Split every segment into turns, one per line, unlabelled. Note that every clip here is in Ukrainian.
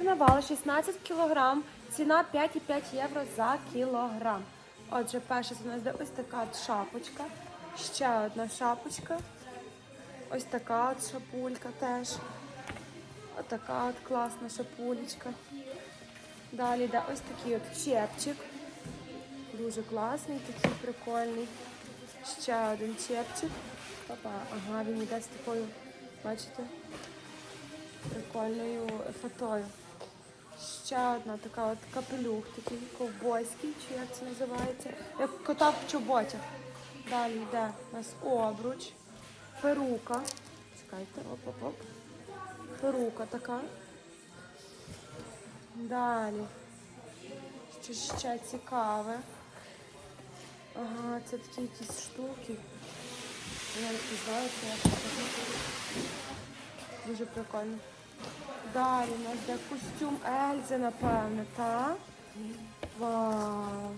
карнавал 16 кілограм, ціна 5,5 євро за кілограм. Отже, перша у нас йде ось така шапочка, ще одна шапочка, ось така от шапулька теж. Отака от класна шапулечка. Далі йде ось такий от чепчик. Дуже класний, такий прикольний. Ще один чепчик. Опа, ага, він йде з такою, бачите, прикольною фатою. Ще одна така от капелюх, такий ковбойський, чи як це називається, як кота в чоботях. Далі йде у нас обруч, перука. Чекайте, оп-оп-оп. Перука така. Далі. Що ще цікаве. Ага, це такі якісь штуки. Я не знаю, це. Дуже прикольно. Далі у нас де костюм Ельзи, напевне, так? Вау!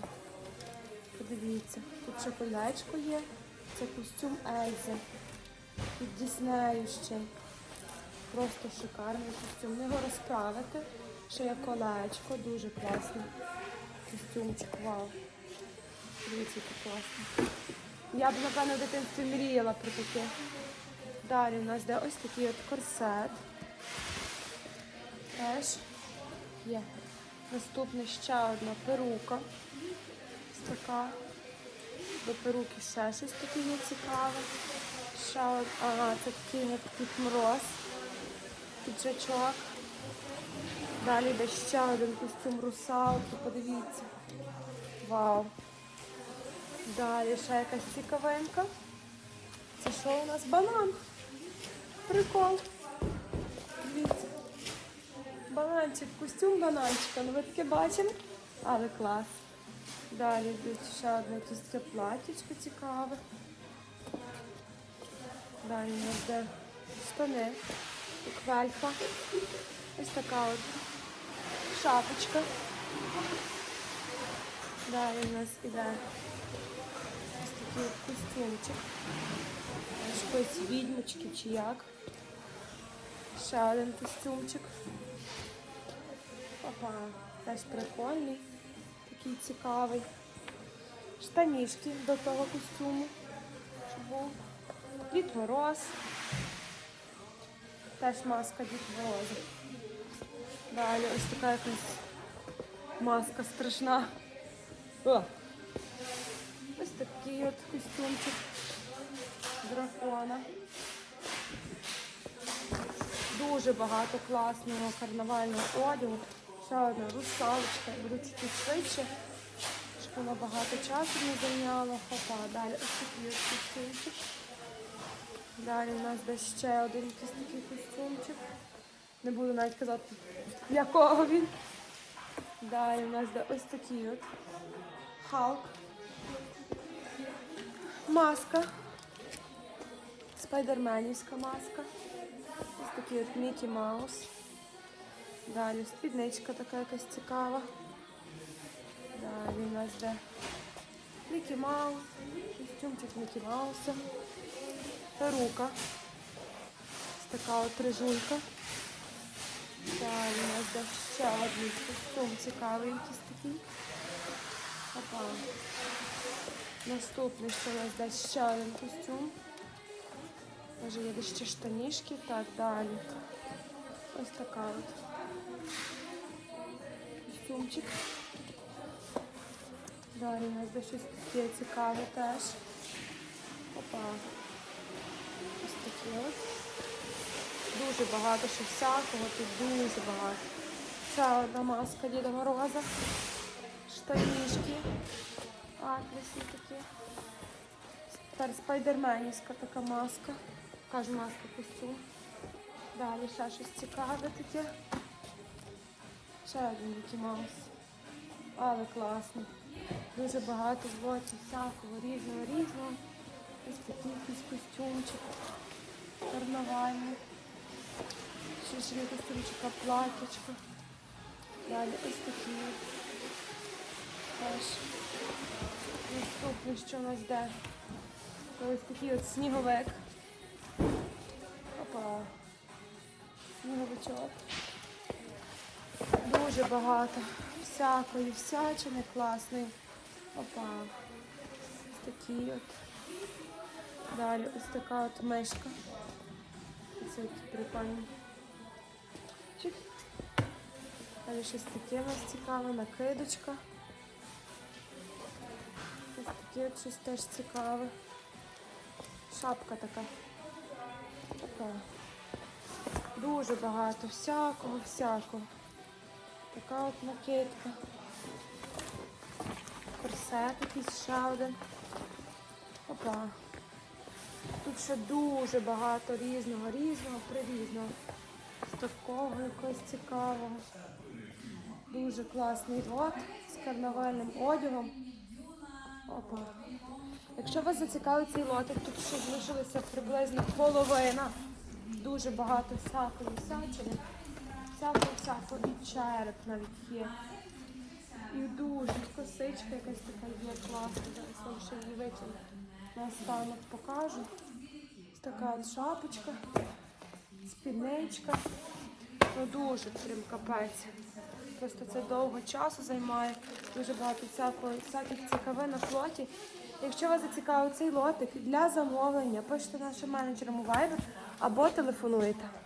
Подивіться, тут ще колечко є. Це костюм Ельзи. Від Діснею ще. Просто шикарний костюм. Не його розправити. Ще є колечко, дуже класний. Костюмчик, вау. Дивіться, який класний. Я б, напевно, в дитинстві мріяла про таке. Далі у нас де ось такий от корсет. Теж є. Наступна ще одна перука. Ось така. До перуки ще щось таке є цікаве. Ще це такий як Дід Мороз. Піджачок. Далі йде ще один костюм русалки, подивіться. Вау. Далі ще якась цікавинка. Це що у нас? Банан. Прикол. Бананчик, костюм бананчика. Ну ви таке бачили? Але клас. Далі йде ще одне якесь таке платічко цікаве. Далі у нас де штани, квелька. Ось така от шапочка. Далі у нас іде ось такий костюмчик. Якоїсь відьмочки чи як. Ще один костюмчик. Опа, теж прикольний, такий цікавий. Штанішки до того костюму. Був. Дід Мороз. Теж маска Дід Мороза. Далі ось така якась маска страшна. О! Ось такий от костюмчик дракона. Дуже багато класного карнавального одягу. Ще одна русалочка. Буду чуть швидше, щоб вона багато часу не зайняла. Хопа, далі ось такий костюмчик. Далі у нас десь ще один якийсь такий костюмчик. Не буду навіть казати, якого він. Далі у нас де ось такий от Халк. Маска. Спайдерменівська маска. Ось такий от Мікі Маус. Далі спідничка така якась цікава. Далі у нас де Мікі Маус, костюмчик Мікі Мауса. Перука. Ось така от рижулька. Далі у нас де ще один костюм цікавий якийсь такий. Опа. Наступний, що у нас десь ще один костюм. Може є ще штанішки. Так, далі. Ось така от. Костюмчик. Далі у нас десь щось таке цікаве теж. Опа. Ось таке от. Дуже багато що всякого, тут дуже багато. Ще одна маска Діда Мороза. Штанішки. Атласні такі. Тепер спайдерменівська така маска. Кажу, маска костюм. Далі ще щось цікаве таке. Ще один Мікі Маус. Але класно. Дуже багато злоті, всякого, різного, різного. Ось такий якийсь костюмчик. Карнавальний. Ще ще є костюмчика, платячко. Далі ось такі. Теж. Наступне, що у нас де? Ось такий от сніговик. Опа. Сніговичок. Дуже багато всякої всячини класної. Опа. Ось такі от. Далі ось така от мишка. Це такі прикольні. Чик. Далі щось таке у нас цікаве, накидочка. Ось таке от щось теж цікаве. Шапка така. Така. Дуже багато всякого, всякого. Така от накидка. Корсет якийсь ще один. Опа. Тут ще дуже багато різного, різного, прирізного. Такого якогось цікавого. Дуже класний лот з карнавальним одягом. Опа. Якщо вас зацікавить цей лотик, тут ще залишилося приблизно половина. Дуже багато всякої всячини. Всякого, всякого. І череп навіть є. І дуже косичка якась така є класна. Зараз ще її витягну. Наостанок покажу. Така шапочка, спідничка. Ну дуже прям капець. Просто це довго часу займає. Дуже багато всякої, всяких цікавин на флоті. Якщо вас зацікавив цей лотик для замовлення, пишете нашим менеджерам у Viber або телефонуєте.